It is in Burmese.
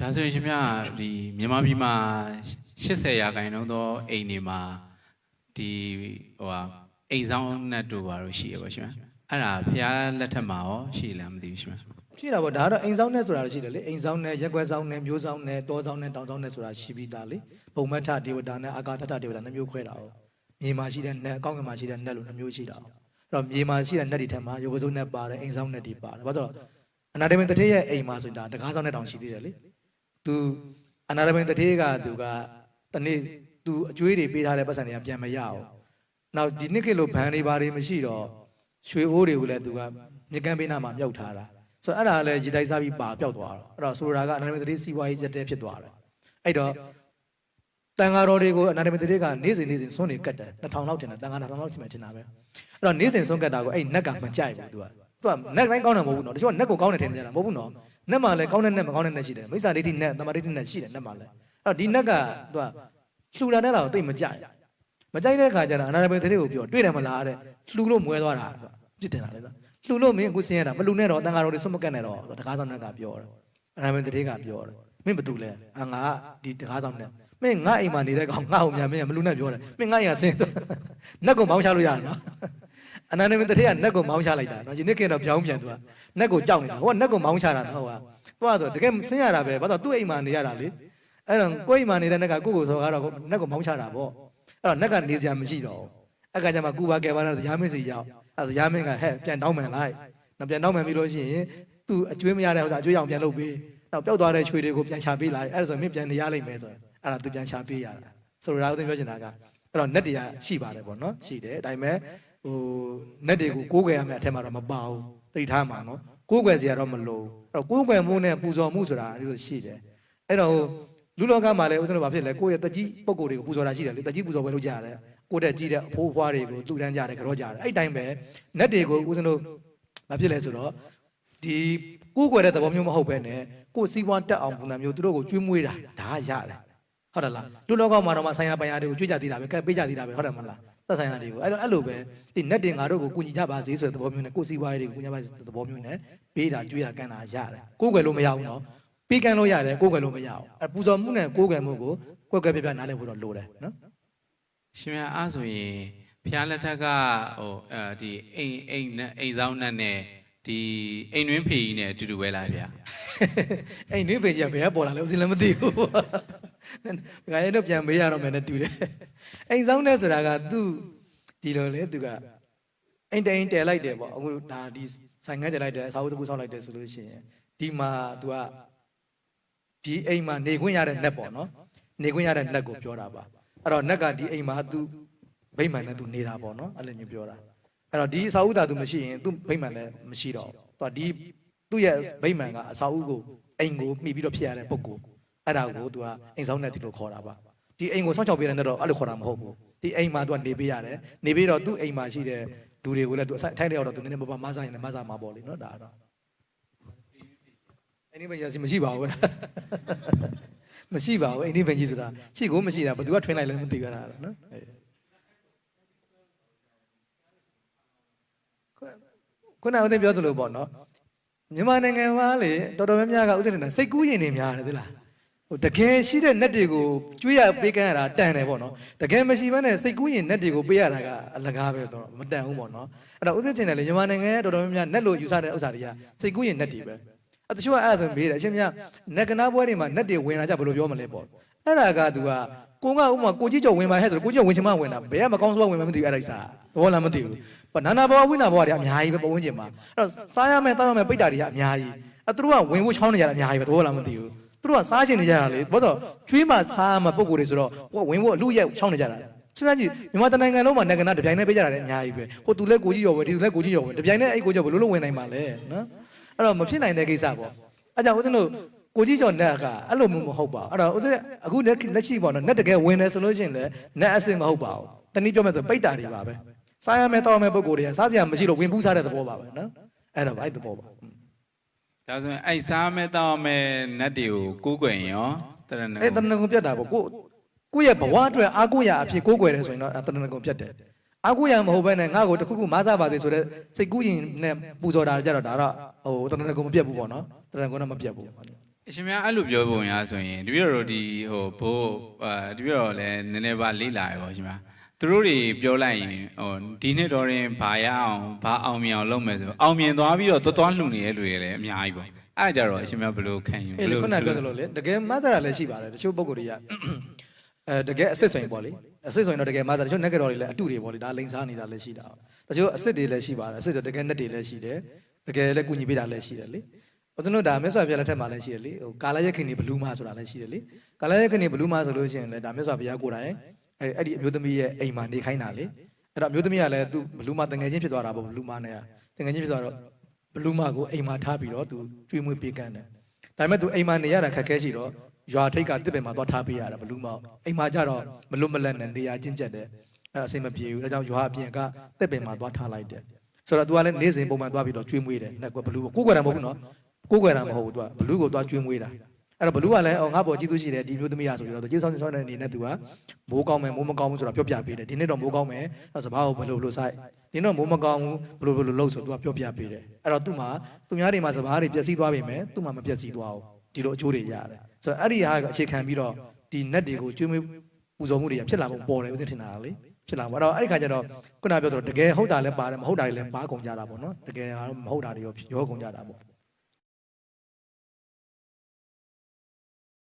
ဒါဆိုရင်ရှင်မြဒီမြန်မာပြည်မှာ80ရာခိုင်နှုန်းသောအိမ်တွေမှာဒီဟိုဟာအိမ်ဆောင်နဲ့တို့ပါလို့ရှိရပါရှင်အဲ့ဒါဖះလက်ထက်မှာရောရှိလားမသိဘူးရှင်ရှိတာပေါ့ဒါကတော့အိမ်ဆောင်နဲ့ဆိုတာရှိတယ်လေအိမ်ဆောင်နဲ့ရက်ကွက်ဆောင်နဲ့မျိုးဆောင်နဲ့တောဆောင်နဲ့တောင်ဆောင်နဲ့ဆိုတာရှိပြီးသားလေပုံမထဒေဝတာနဲ့အာကာသထဒေဝတာနှမျိုးခွဲတာ哦မြေမှာရှိတဲ့နက်အကောင့်ကမှာရှိတဲ့နက်လို့နှမျိုးရှိတာ哦အဲ့တော့မြေမှာရှိတဲ့နက်တွေထက်မှာယောဂစုနဲ့ပါတယ်အိမ်ဆောင်နဲ့တွေပါတယ်ဘာလို့လဲအနာတမင်တထေးရဲ့အိမ်မှာဆိုတာတကားဆောင်နဲ့တောင်ရှိသေးတယ်လေ သူအနာတမင်တထေးကသူကတနေ့သူအကျွေးတွေပေးထားတဲ့ပတ်စံတွေကပြန်မရအောင်နောက်ဒီနှစ်ခေတ်လိုဘန်တွေဘာတွေမရှိတော့ရွှေအိုးတွေကိုလည်းသူကမြေကမ်းပေးနာမှာမြုပ်ထားတာဆိုတော့အဲ့ဒါလည်းရေတိုက်စားပြီးပါပျောက်သွားတော့အဲ့တော့ဆိုလိုတာကအနာမတတိစီးပွားရေးကျက်တဲဖြစ်သွားတယ်အဲ့တော့တန်ဃာတော်တွေကိုအနာမတတိကနေ့စဉ်နေ့စဉ်စွန့်နေကတ်တယ်2000လောက်တင်တယ်တန်ဃာ2000လောက်ရှိမှတင်တာပဲအဲ့တော့နေ့စဉ်စွန့်ကတ်တာကိုအဲ့နက်ကမကြိုက်ဘူးသူကသူကနက်တိုင်းကောင်းတာမဟုတ်ဘူးနော်တချို့ကနက်ကိုကောင်းတယ်ထင်နေကြတာမဟုတ်ဘူးနော် နက်မှာလည်းကောင်းတဲ့နက်မကောင်းတဲ့နက်ရှိတယ်မိစ္ဆာဒိဋ္ဌိနက်တမာဒိဋ္ဌိနက်ရှိတယ်နက်မှာလည်းအဲ့တော့ဒီနက်ကသူကလှူတာနဲ့တော့တိတ်မကြိုက်မကြိုက်တဲ့ခါကျတော့အနာမတတိကိုပြောတွေ့တယ်မလားတဲ့လှူလို့မွဲသွားတာပြစ်တင်တာလေသူလှူလို့မင်းအခုစင်းရတာမလှူနဲ့တော့တန်ဃာတော်တွေစွန့်မကတ်နဲ့တော့တကားဆောင်နက်ကပြောတယ်အနာမတတိကပြောတယ်မင်းဘာတူလဲအာငါဒီတကားဆောင်နက်မင်းငါအိမ်မှာနေတဲ့ကောင်ငါ့ကိုမြန်မင်းမလှူနဲ့ပြောတယ်မင်းငါအိမ်ကစင်းနက်ကိုမောင်းချလို့ရတယ်နော် အနာမတတိကနက်ကိုမောင်းချလိုက်တာနော်ဒီနေ့ကတော့ပြောင်းပြန်သူကနက်ကိုကြောက်နေတာဟိုကနက်ကိုမောင်းချတာနော်ဟိုကသူကဆိုတကယ်ဆင်းရတာပဲဘာလို့သူ့အိမ်မှာနေရတာလေအဲ့တော့ကိုယ့်အိမ်မှာနေတဲ့နက်ကကိုယ့်ကိုဆိုကတော့နက်ကိုမောင်းချတာပေါ့အဲ့တော့နက်ကနေစရာမရှိတော့ဘူးအဲ့ကကြမှာကူပါကဲပါတော့ရားမင်းစီရောက်အဲ့ရားမင်းကဟဲ့ပြန်တောင်းမှန်လိုက်နောက်ပြန်တောင်းမှန်ပြီးလို့ရှိရင်သူ့အကျွေးမရတဲ့ဥစ္စာအကျွေးအောင်ပြန်လုပ်ပေးနောက်ပျောက်သွားတဲ့ချွေတွေကိုပြန်ချပေးလိုက်အဲ့ဒါဆိုမင်းပြန်နေရလိမ့်မယ်ဆိုအဲ့ဒါသူပြန်ချပေးရတာဆိုတော့ဦးသိပြောချင်တာကအဲ့တော့ net တရားရှိပါတယ်ပေါ့နော်ရှိတယ်ဒါပေမဲ့ ဟို net တွေကိုကိုးကွယ်ရမယ့်အထက်မှာတော့မပါဘူးသိထားမှာနော်ကိုးကွယ်စရာတော့မလိုအဲ့တော့ကိုးကွယ်မှုနဲ့ပူဇော်မှုဆိုတာအဲ့လိုရှိတယ်အဲ့တော့လူလောကမှာလည်းဦးဇင်းတို့ဘာဖြစ်လဲကိုယ့်ရဲ့တကြီးပုံကိုယ်တွေကိုပူဇော်တာရှိတယ်လေတကြီးပူဇော်ပွဲလုပ်ကြရတယ်ကိုယ့်တဲ့ကြီးတဲ့အဖိုးအဖွားတွေကိုတူတန်းကြတယ်ကြောကြတယ်အဲ့တိုင်းပဲ net တွေကိုဦးဇင်းတို့ဘာဖြစ်လဲဆိုတော့ဒီကိုယ်ကွယ်တဲ့သဘောမျိုးမဟုတ်ပဲနဲ့ကိုယ်စီးပွားတက်အောင်ပုံစံမျိုးသူတို့ကိုကျွေးမွေးတာဒါကရတယ်ဟုတ်တယ်လားလူလောကမှာတော့မှဆိုင်ရာပိုင်ရာတွေကိုကျွေးကြသေးတာပဲကဲပေးကြသေးတာပဲဟုတ်တယ်မလား သက်ဆိုင်ရာတွေကိုအဲ့တော့အဲ့လိုပဲဒီ net တင်ငါတို့ကိုကူညီကြပါစေဆိုတဲ့သဘောမျိုးနဲ့ကိုယ်စီးပွားရေးတွေကိုကူညီကြပါစေဆိုတဲ့သဘောမျိုးနဲ့ပေးတာကျွေးတာကန်တာရတယ်ကိုယ်ကွယ်လို့မရဘူးနော်ပေးကန်လို့ရတယ်ကိုယ်ကွယ်လို့မရဘူးအဲ့ပူဇော်မှုနဲ့ကိုယ်ကွယ်မှုကိုကွက်ကွက်ပြပြနားလည်ဖို့တော့လိုတယ်နော်ရှင်မြအားဆိုရင်ဖះလက်ထက်ကဟိုအဲဒီအိမ်အိမ်နဲ့အိမ်ဆောင်နဲ့နဲ့ဒီအိမ်တွင်းဖေကြီးနဲ့အတူတူပဲလားဗျာအဲ့နွေးဖေကြီးကဘယ်ကပေါ်လာလဲဦးစင်လည်းမသိဘူး။ ငါရဲ့တော့ပြန်မေးရတော့မယ်နဲ့တူတယ်။အိမ်ဆောင်တဲ့ဆိုတာကသူ့ဒီလိုလေသူကအိမ်တိုင်တဲလိုက်တယ်ပေါ့အခုဒါဒီဆိုင်ငန်းတဲလိုက်တယ်အစာအုပ်တစ်ခုဆောက်လိုက်တယ်ဆိုလို့ရှိရင်ဒီမှာသူကဒီအိမ်မှာနေခွင့်ရတဲ့နက်ပေါ့နော်နေခွင့်ရတဲ့နက်ကိုပြောတာပါအဲ့တော့နက်ကဒီအိမ်မှာသူဗိမ္မာန်နဲ့သူနေတာပေါ့နော်အဲ့လိုမျိုးပြောတာအဲ့တော့ဒီအစာအုပ်သာသူမရှိရင်သူဗိမ္မာန်လည်းမရှိတော့ဘူးသူကဒီသူ့ရဲ့ဗိမ္မာန်ကအစာအုပ်ကိုအိမ်ကိုမှီပြီးတော့ဖြစ်ရတဲ့ပုံကို အဲ့ဒါကိုသူကအိမ်ဆောင်နဲ့ဒီလိုခေါ်တာပါဒီအိမ်ကိုစောင့်ချောက်ပေးတဲ့နဲ့တော့အဲ့လိုခေါ်တာမဟုတ်ဘူးဒီအိမ်မှာသူကနေပေးရတယ်နေပြီးတော့သူ့အိမ်မှာရှိတဲ့လူတွေကိုလည်းသူအထိုက်တဲ့ရောက်တော့သူနည်းနည်းမပါမစားရင်လည်းမစားမှာပေါ့လေနော်ဒါတော့အဲ့ဒီဘယ်ရစီမရှိပါဘူးမရှိပါဘူးအိမ်ဒီဘင်ကြီးဆိုတာရှိကိုမရှိတာဘယ်သူကထွင်းလိုက်လဲမသိကြတာနော်ခုနကဦးသိန်းပြောသလိုပေါ့နော်မြန်မာနိုင်ငံမှာလေတော်တော်များများကဦးသိန်းတင်တာစိတ်ကူးရင်နေများတယ်သလား ဟိုတကယ်ရှိတဲ့ net တွေကိုကျွေးရပေးကမ်းရတာတန်တယ်ပေါ့နော်တကယ်မရှိဘဲနဲ့စိတ်ကူးရင် net တွေကိုပေးရတာကအလကားပဲဆိုတော့မတန်ဘူးပေါ့နော်အဲ့တော့ဦးသိန်းတင်တယ်လေမြန်မာနိုင်ငံရဲ့တော်တော်များများ net လို့ယူဆတဲ့ဥစ္စာတွေကစိတ်ကူးရင် net တွေပဲအဲ့တချို့ကအဲ့ဒါဆိုမေးတယ်အရှင်မြတ် net ကနာပွဲတွေမှာ net တွေဝင်လာကြဘယ်လိုပြောမလဲပေါ့အဲ့ဒါကသူကကိုကဥမာကိုကြီးကျော်ဝင်ပါဟဲ့ဆိုတော့ကိုကြီးကျော်ဝင်ချင်မှဝင်တာဘယ်ကမကောင်းဆိုးဝင်မှမသိဘူးအဲ့ဒါကြီးစားသဘောလားမသိဘူးဘာနာနာဘဝဝိနာဘဝတွေအများကြီးပဲပတ်ဝန်းကျင်မှာအဲ့တော့စားရမယ်တောက်ရမယ်ပိတ်တာတွေကအများကြီးအဲ့သူတို့ကဝင်ဖို့ချောင်းနေကြတာအများကြီးပဲသဘောလားမသိဘူးသူ တို့ကစားချင်နေကြတာလေဘာလို့ကျွေးမှစားရမှပုံကိုယ်တွေဆိုတော့ဟိုဝင်ဖို့အလူရက်ချောင်းနေကြတာစဉ်းစားကြည့်မြန်မာတိုင်းနိုင်ငံလုံးမှာနိုင်ငံသားတပြိုင်တည်းပေးကြတာလည်းအများကြီးပဲဟိုသူလည်းကိုကြီးရော်ပဲဒီသူလည်းကိုကြီးရော်ပဲတပြိုင်တည်းအဲ့ကိုကြီးရော်ဘယ်လိုလုပ်ဝင်နိုင်မှာလဲနော်အဲ့တော့မဖြစ်နိုင်တဲ့ကိစ္စပေါ့အဲ့ကြောင့်ဦးဇင်းတို့ကိုကြီးကျော်နက်ကအဲ့လိုမျိုးမဟုတ်ပါဘူးအဲ့တော့ဦးဇင်းအခုလက်လက်ရှိပေါ့နော်နက်တကယ်ဝင်တယ်ဆိုလို့ရှိရင်လည်းနက်အစစ်မဟုတ်ပါဘူးတနည်းပြောမယ်ဆိုပိတ်တာတွေပါပဲစားရမယ်တောက်ရမယ်ပုံကိုယ်တွေကစားစရာမရှိလို့ဝင်ပူးစားတဲ့သဘောပါပဲနော်အဲ့တော့အဲ့သဘောပါ ဒါဆိုရင်အဲ့စားမဲ့တောင်းမဲ့နတ်တွေကိုကိုးကွယ်ရင်ရောတရဏဂုံအဲ့တဏ္ဍကုံပြတ်တာပေါ့ကိုကိုယ့်ရဲ့ဘဝအတွက်အားကိုးရအဖြစ်ကိုးကွယ်တယ်ဆိုရင်တော့အဲ့တဏ္ဍကုံပြတ်တယ်အားကိုးရမဟုတ်ဘဲနဲ့ငါ့ကိုတစ်ခုခုမစားပါသေးဆိုတော့စိတ်ကူးရင်နဲ့ပူဇော်တာကြတော့ဒါတော့ဟိုတဏ္ဍကုံမပြတ်ဘူးပေါ့နော်တဏ္ဍကုံတော့မပြတ်ဘူးအရှင်များအဲ့လိုပြောပုံရဆိုရင်တပည့်တော်တို့ဒီဟိုဘိုးအာတပည့်တော်လည်းနည်းနည်းပါလေးလာရပါရှင်များ သူတို့တွေပြောလိုက်ရင်ဟိုဒီနှစ်တော်ရင်ဘာရအောင်ဘာအောင်မြင်အောင်လုပ်မယ်ဆိုအောင်မြင်သွားပြီးတော့သွားသွားလှူနေတဲ့လူတွေလည်းအများကြီးပေါ့အဲ့ဒါကြတော့အရှင်များဘယ်လိုခံယူအေးလေခုနပြောသလိုလေတကယ်မသရာလည်းရှိပါတယ်တချို့ပုံကိုယ်တွေကအဲတကယ်အစ်စ်ဆိုရင်ပေါ့လေအစ်စ်ဆိုရင်တော့တကယ်မသရာတချို့နက်ကတော့တွေလည်းအတုတွေပေါ့လေဒါလိန်စားနေတာလည်းရှိတာတချို့အစ်စ်တွေလည်းရှိပါတယ်အစ်စ်တွေတကယ်နက်တွေလည်းရှိတယ်တကယ်လည်းကုညီပေးတာလည်းရှိတယ်လေဦးဇင်းတို့ဒါမြတ်စွာဘုရားလက်ထက်မှာလည်းရှိတယ်လေဟိုကာလရက်ခင်ဒီဘလူးမဆိုတာလည်းရှိတယ်လေကာလရက်ခင်ဒီဘလူးမဆိုလို့ရှိရင်လည်းဒါမြတ်စွာဘုရားကိုယ်တိုင် အဲအဲ့ဒီအမျိုးသမီးရဲ့အိမ်မှာနေခိုင်းတာလေအဲ့တော့အမျိုးသမီးကလည်းသူဘလူးမတငယ်ချင်းဖြစ်သွားတာပေါ့ဘလူးမနဲ့တငယ်ချင်းဖြစ်သွားတော့ဘလူးမကိုအိမ်မှာထားပြီးတော့သူကျွေးမွေးပေးကမ်းတယ်ဒါပေမဲ့သူအိမ်မှာနေရတာခက်ခဲရှိတော့ရွာထိတ်ကတစ်ပင်မှာသွားထားပေးရတာဘလူးမောက်အိမ်မှာကြတော့မလွတ်မလပ်နဲ့နေရာချင်းကျက်တယ်အဲ့ဒါအဆင်မပြေဘူးဒါကြောင့်ရွာအပြင်ကတစ်ပင်မှာသွားထားလိုက်တယ်ဆိုတော့ तू ကလည်းနေ့စဉ်ပုံမှန်သွားပြီးတော့ကျွေးမွေးတယ်နဲ့ကွဘလူးကိုကိုယ်ကွယ်တာမဟုတ်ဘူးနော်ကိုယ်ကွယ်တာမဟုတ်ဘူး तू ကဘလူးကိုသွားကျွေးမွေးတာ အဲ့တော့ဘလူးကလည်းအော်ငါပေါ်ကြည့်သူရှိတယ်ဒီမျိုးသမီးอ่ะဆိုပြီးတော့ကျေးဇူးဆောင်ဆောင်တဲ့အနေနဲ့သူကမိုးကောင်းမယ်မိုးမကောင်းဘူးဆိုတာပြောပြပေးတယ်ဒီနေ့တော့မိုးကောင်းမယ်အဲ့စဘာကိုဘလို့ဘလို့ဆိုင်ဒီနေ့တော့မိုးမကောင်းဘူးဘလို့ဘလို့လို့ဆိုသူကပြောပြပေးတယ်အဲ့တော့သူ့မှာသူများတွေမှာစဘာတွေပျက်စီးသွားပြီမယ်သူ့မှာမပျက်စီးသွားဘူးဒီလိုအကျိုးတွေရတယ်ဆိုတော့အဲ့ဒီဟာကအခြေခံပြီးတော့ဒီ net တွေကိုကျွေးမွေးပူဇော်မှုတွေကဖြစ်လာဖို့ပေါ်တယ်ဦးဇင်းထင်တာလေဖြစ်လာပါတော့အဲ့ဒီခါကျတော့ခုနပြောသလိုတကယ်ဟုတ်တာလည်းပါတယ်မဟုတ်တာလည်းပါကုန်ကြတာပေါ့နော်တကယ်ဟာမဟုတ်တာတွေရောရောကုန်ကြတာပေါ့